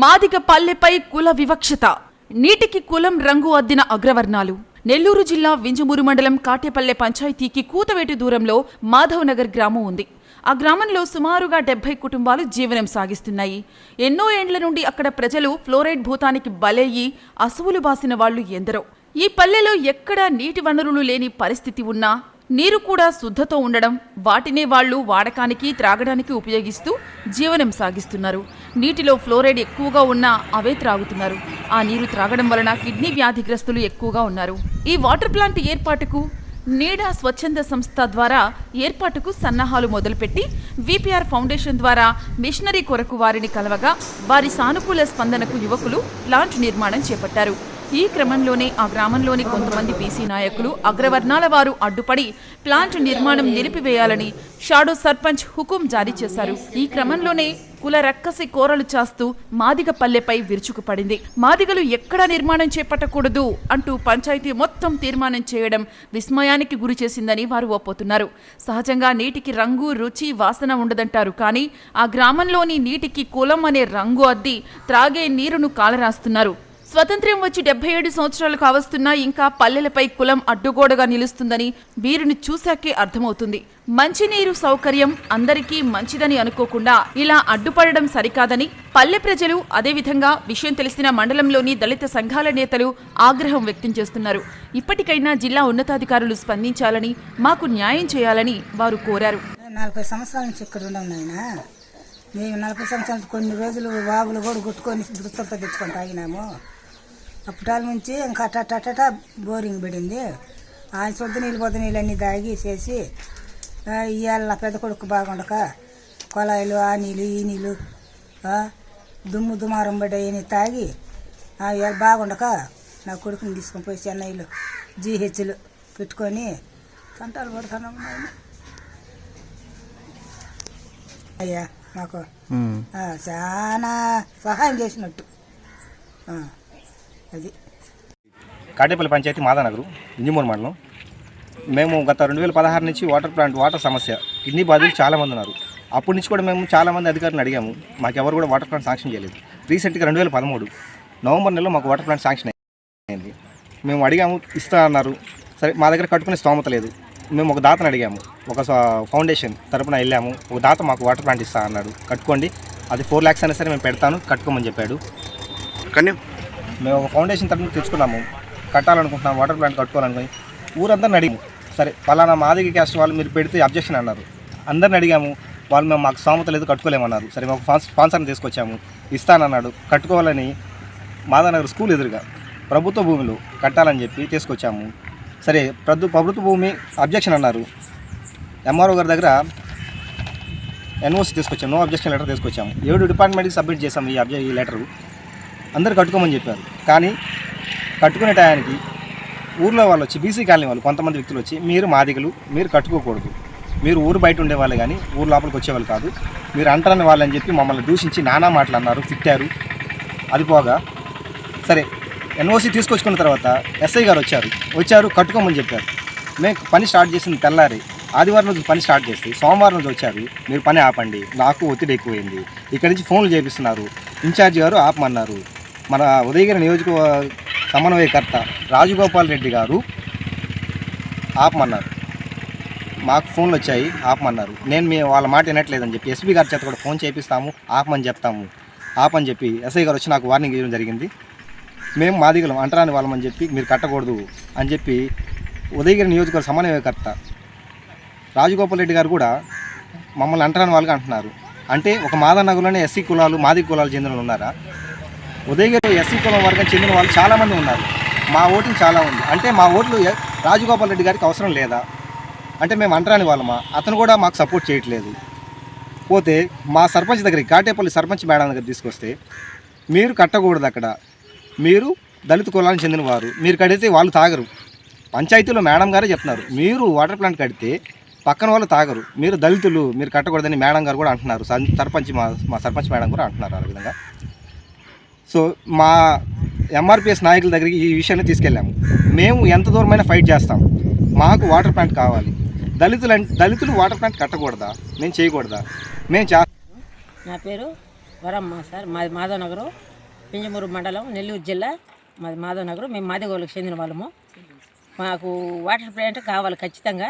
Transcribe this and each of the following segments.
మాదిగ పల్లెపై కుల వివక్షత. నీటికి కులం రంగు అద్దిన అగ్రవర్ణాలు. నెల్లూరు జిల్లా వింజమూరు మండలం కాటేపల్లె పంచాయతీకి కూతవేటు దూరంలో మాధవ్ నగర్ గ్రామం ఉంది. ఆ గ్రామంలో సుమారుగా డెబ్బై కుటుంబాలు జీవనం సాగిస్తున్నాయి. ఎన్నో ఏండ్ల నుండి అక్కడ ప్రజలు ఫ్లోరైడ్ భూతానికి బలయ్యి అసువులు బాసిన వాళ్ళు ఎందరో. ఈ పల్లెలో ఎక్కడా నీటి వనరులు లేని పరిస్థితి ఉన్నా నీరు కూడా శుద్ధతో ఉండడం వాటినే వాళ్ళు వాడకానికి త్రాగడానికి ఉపయోగిస్తూ జీవనం సాగిస్తున్నారు. నీటిలో ఫ్లోరైడ్ ఎక్కువగా ఉన్నా అవే త్రాగుతున్నారు. ఆ నీరు త్రాగడం వలన కిడ్నీ వ్యాధిగ్రస్తులు ఎక్కువగా ఉన్నారు. ఈ వాటర్ ప్లాంట్ ఏర్పాటుకు నీడా స్వచ్ఛంద సంస్థ ద్వారా ఏర్పాటుకు సన్నాహాలు మొదలుపెట్టి విపిఆర్ ఫౌండేషన్ ద్వారా మిషనరీ కొరకు వారిని కలవగా వారి సానుకూల స్పందనకు యువకులు ప్లాంట్ నిర్మాణం చేపట్టారు. ఈ క్రమంలోనే ఆ గ్రామంలోని కొంతమంది బీసీ నాయకులు అగ్రవర్ణాల వారు అడ్డుపడి ప్లాంట్ నిర్మాణం నిలిపివేయాలని షాడో సర్పంచ్ హుకుం జారీ చేశారు. ఈ క్రమంలోనే కుల రక్కసి కోరలు చాస్తూ మాదిగ పల్లెపై విరుచుకుపడింది. మాదిగలు ఎక్కడా నిర్మాణం చేపట్టకూడదు అంటూ పంచాయతీ మొత్తం తీర్మానం చేయడం విస్మయానికి గురి చేసిందని వారు ఒప్పుతున్నారు. సహజంగా నీటికి రంగు రుచి వాసన ఉండదంటారు కానీ ఆ గ్రామంలోని నీటికి కులం అనే రంగు అద్ది త్రాగే నీరును కాలరాస్తున్నారు. స్వతంత్ర్యం వచ్చి డెబ్బై ఏడు సంవత్సరాలు కావస్తున్నా ఇంకా పల్లెలపై కులం అడ్డుగోడగా నిలుస్తుందని వీరిని చూశాకే అర్థమవుతుంది. మంచినీరు సౌకర్యం అందరికీ మంచిదని అనుకోకుండా ఇలా అడ్డుపడడం సరికాదని పల్లె ప్రజలు అదేవిధంగా విషయం తెలిసిన మండలంలోని దళిత సంఘాల నేతలు ఆగ్రహం వ్యక్తం చేస్తున్నారు. ఇప్పటికైనా జిల్లా ఉన్నతాధికారులు స్పందించాలని మాకు న్యాయం చేయాలని వారు కోరారు. నలభై సంవత్సరాల నుంచి ఇక్కడ ఉన్నాం నాయన. మేము నలభై సంవత్సరాల కొన్ని రోజులు వాగులు కూడా కొట్టుకొని గుర్తులతో తెచ్చుకొని తాగినాము. అప్పటాల నుంచి ఇంకా అట్ట బోరింగ్ పడింది. ఆ శుద్ధ నీళ్ళు పొద్దు నీళ్ళు అన్నీ తాగి చేసి ఇవాళ పెద్ద కొడుకు బాగుండక కొలాయిలు ఆ నీళ్ళు ఈ నీళ్ళు దుమ్ము దుమారం పడ్డాయని తాగి ఇవాళ బాగుండక నా కొడుకుని తీసుకొని పోయి చెన్నైలో జీహెచ్లు పెట్టుకొని తంటాలు పడుతున్నాం అయ్యా మాకు చాలా సహాయం చేసినట్టు. అది. కాటేపల్లి పంచాయతీ మాదానగరు ఇంజిమూరు మండలం. మేము గత రెండు వేల పదహారు నుంచి వాటర్ ప్లాంట్ వాటర్ సమస్య కిడ్నీ బాధితులు చాలామంది ఉన్నారు. అప్పటి నుంచి కూడా మేము చాలామంది అధికారులను అడిగాము. మాకు ఎవరు కూడా వాటర్ ప్లాంట్ శాంక్షన్ చేయలేదు. రీసెంట్గా రెండు వేల పదమూడు నవంబర్ నెలలో మాకు వాటర్ ప్లాంట్ శాంక్షన్ అయింది. మేము అడిగాము ఇస్తా అన్నారు. సరే మా దగ్గర కట్టుకునే స్తోమత లేదు. మేము ఒక దాతను అడిగాము. ఒక ఫౌండేషన్ తరపున వెళ్ళాము. ఒక దాత మాకు వాటర్ ప్లాంట్ ఇస్తా అన్నాడు. కట్టుకోండి. అది ఫోర్ ల్యాక్స్ అయినా సరే మేము పెడతాను. కట్టుకోమని చెప్పాడు. కానీ మేము ఒక ఫౌండేషన్ తరఫున తెచ్చుకున్నాము. కట్టాలనుకుంటున్నాం వాటర్ ప్లాంట్ కట్టుకోవాలనుకుని. ఊరందరిని అడిగాము సరే పలానా మాదిగ క్యాస్ట్ వాళ్ళు మీరు పెడితే అబ్జెక్షన్ అన్నారు. అందరిని అడిగాము వాళ్ళు మేము మాకు సామత లేదు కట్టుకోలేమన్నారు. సరే మాకు స్పాన్సర్ని తీసుకొచ్చాము ఇస్తానన్నాడు. కట్టుకోవాలని మాదానగర్ స్కూల్ ఎదురుగా ప్రభుత్వ భూమిలో కట్టాలని చెప్పి తీసుకొచ్చాము. సరే ప్రభు ప్రభుత్వ భూమి అబ్జెక్షన్ అన్నారు. ఎంఆర్ఓ గారి దగ్గర ఎన్ఓసి తీసుకొచ్చాము నో అబ్జెక్షన్ లెటర్ తీసుకొచ్చాము. ఏడు డిపార్ట్మెంట్కి సబ్మిట్ చేసాము ఈ అబ్జె ఈ లెటరు. అందరు కట్టుకోమని చెప్పారు. కానీ కట్టుకునే టయానికి ఊర్లో వాళ్ళు వచ్చి బీసీ కాలనీ వాళ్ళు కొంతమంది వ్యక్తులు వచ్చి మీరు మాదిగలు మీరు కట్టుకోకూడదు. మీరు ఊరు బయట ఉండేవాళ్ళు కానీ ఊరు లోపలికి వచ్చేవాళ్ళు కాదు. మీరు అంటారని వాళ్ళని చెప్పి మమ్మల్ని దూషించి నానా మాటలు అన్నారు తిట్టారు. అది పోగా సరే ఎన్ఓసి తీసుకొచ్చుకున్న తర్వాత ఎస్ఐ గారు వచ్చారు. వచ్చారు కట్టుకోమని చెప్పారు. మేము పని స్టార్ట్ చేసింది తెల్లారి. ఆదివారం రోజు పని స్టార్ట్ చేస్తే సోమవారం రోజు వచ్చారు. మీరు పని ఆపండి నాకు ఒత్తిడి ఎక్కువైంది. ఇక్కడి నుంచి ఫోన్లు చేపిస్తున్నారు. ఇన్ఛార్జ్ గారు ఆపమన్నారు. మన ఉదయగిరి నియోజక సమన్వయకర్త రాజగోపాల్ రెడ్డి గారు ఆపమన్నారు. మాకు ఫోన్లు వచ్చాయి ఆపమన్నారు. నేను మీ వాళ్ళ మాట వినట్లేదని చెప్పి ఎస్పీ గారి చేత కూడా ఫోన్ చేపిస్తాము ఆపమని చెప్తాము ఆపని చెప్పి ఎస్ఐ గారు వచ్చి నాకు వార్నింగ్ ఇవ్వడం జరిగింది. మేము మాదిగలం అంటరాని వాళ్ళమని చెప్పి మీరు కట్టకూడదు అని చెప్పి ఉదయగిరి నియోజకవర్గ సమన్వయకర్త రాజగోపాల్ రెడ్డి గారు కూడా మమ్మల్ని అంటరాని వాళ్ళుగా అంటున్నారు. అంటే ఒక మాదనగర్లోనే ఎస్సీ కులాలు మాది కులాలు చెందిన వాళ్ళు ఉన్నారా? ఉదయగిరి ఎస్సీ కులం వర్గం చెందిన వాళ్ళు చాలామంది ఉన్నారు. మా ఓటింగ్ చాలా ఉంది. అంటే మా ఓట్లు రాజగోపాల్ రెడ్డి గారికి అవసరం లేదా? అంటే మేము అంటరాని వాళ్ళమా? అతను కూడా మాకు సపోర్ట్ చేయట్లేదు. పోతే మా సర్పంచ్ దగ్గరికి కాటేపల్లి సర్పంచ్ మేడం దగ్గర తీసుకొస్తే మీరు కట్టకూడదు అక్కడ. మీరు దళిత కులానికి చెందిన వారు. మీరు కడితే వాళ్ళు తాగరు. పంచాయతీలో మేడం గారే చెప్తున్నారు. మీరు వాటర్ ప్లాంట్ కడితే పక్కన వాళ్ళు తాగరు. మీరు దళితులు మీరు కట్టకూడదని మేడం గారు కూడా అంటున్నారు. సర్పంచ్ మా మా సర్పంచ్ మేడం కూడా అంటున్నారు ఆ విధంగా. సో మా ఎంఆర్పిఎస్ నాయకుల దగ్గరికి ఈ విషయాన్ని తీసుకెళ్ళాము. మేము ఎంత దూరమైనా ఫైట్ చేస్తాం. మాకు వాటర్ ప్లాంట్ కావాలి. దళితులు అంటే దళితులు వాటర్ ప్లాంట్ కట్టకూడదా? మేము చేయకూడదా? మేము చే నా పేరు వరమ్మ సార్. మాది మాధవనగరం పింజమూరు మండలం నెల్లూరు జిల్లా. మాది మాధవ నగరం మేము మాదిగోళ్ళకి చెందిన వాళ్ళము. మాకు వాటర్ ప్లాంట్ కావాలి ఖచ్చితంగా.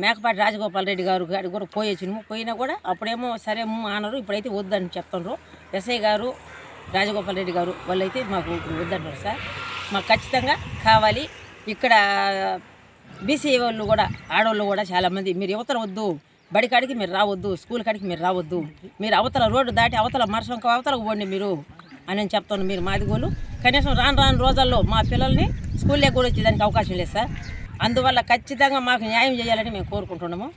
మేకపాటి రాజగోపాల్ రెడ్డి గారు గారు కూడా పోయొచ్చినాము పోయినా కూడా అప్పుడేమో సరే అనరు అన్నారు ఇప్పుడైతే వద్దని చెప్తున్నారు ఎస్ఐ గారు రాజగోపాల్ రెడ్డి గారు వాళ్ళైతే మాకు ఇప్పుడు వద్దన్నారు సార్. మాకు ఖచ్చితంగా కావాలి. ఇక్కడ బీసీ వాళ్ళు కూడా ఆడవాళ్ళు కూడా చాలామంది మీరు యువతలు వద్దు. బడి కాడికి మీరు రావద్దు. స్కూల్ కాడికి మీరు రావద్దు. మీరు అవతల రోడ్డు దాటి అవతల మరుసంక అవతలకు పోండి మీరు. అని నేను చెప్తాను మీరు మాదిగోలు కనీసం రాను రాను రోజుల్లో మా పిల్లల్ని స్కూల్లో కూడా వచ్చేదానికి అవకాశం లేదు సార్. అందువల్ల ఖచ్చితంగా మాకు న్యాయం చేయాలని మేము కోరుకుంటున్నాము.